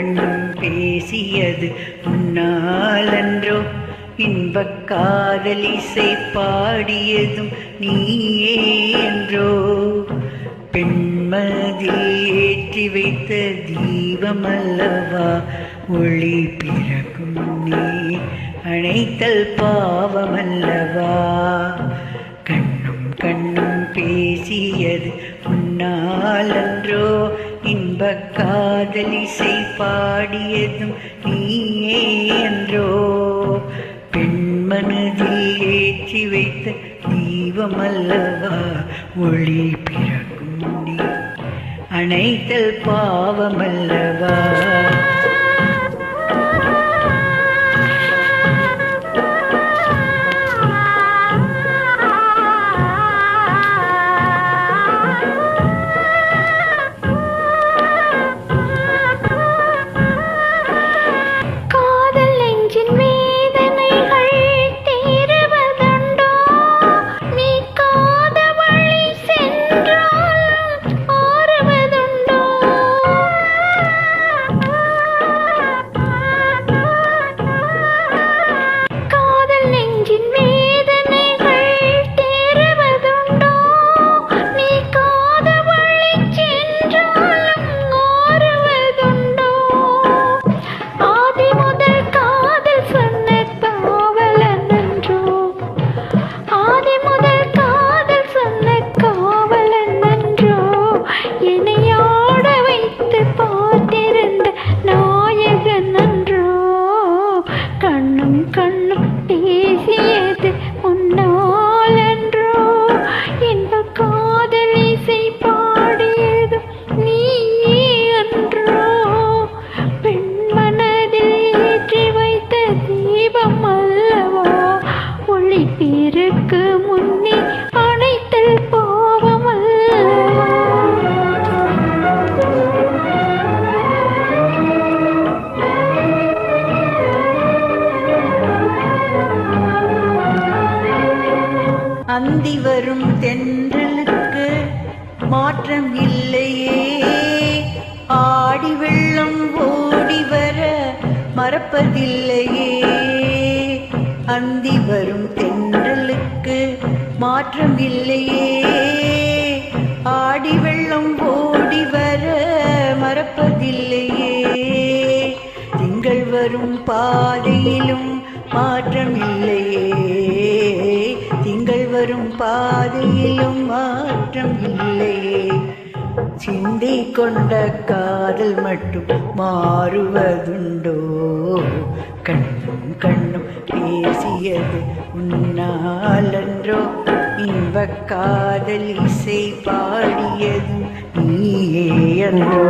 கண்ணும் பேசியது உன்னாலன்றோ. இன்பக் காதலிசை பாடியதும் நீயே என்றோ. பெண்மதி ஏற்றி வைத்த தீபமல்லவா ஒளி பிறக்கும் நீ அணைத்தல் பாவமல்லவா. கண்ணும் கண்ணும் பேசியது உன்னாலன்றோ. இன்பக் காதலிசை பாடியதும் நீயே என்றோ பெண்மனதில் ஏற்றி வைத்த தீபமல்லவா ஒளி பிறக்கும் நீ. அணைத்தல் பாவமல்லவா. அந்தி வரும் தென்றலுக்கு மாற்றம் இல்லையே ஆடி வெள்ளம் ஓடி வர மறப்பதில்லையே. அந்தி வரும் தென்றலுக்கு மாற்றம் இல்லையே ஆடி வெள்ளம் ஓடி வர மறப்பதில்லையே. திங்கள் வரும் பாதையிலும் மாற்றம் இல்லையே வரும் பாதையிலும் மாற்றம் இல்லையே. சிந்தி கொண்ட காதல் மட்டும் மாறுவதுண்டோ? கண்ணும் கண்ணும் பேசியது உன்னாலன்றோ? இன்ப காதல் இசை பாடியது நீயே என்றோ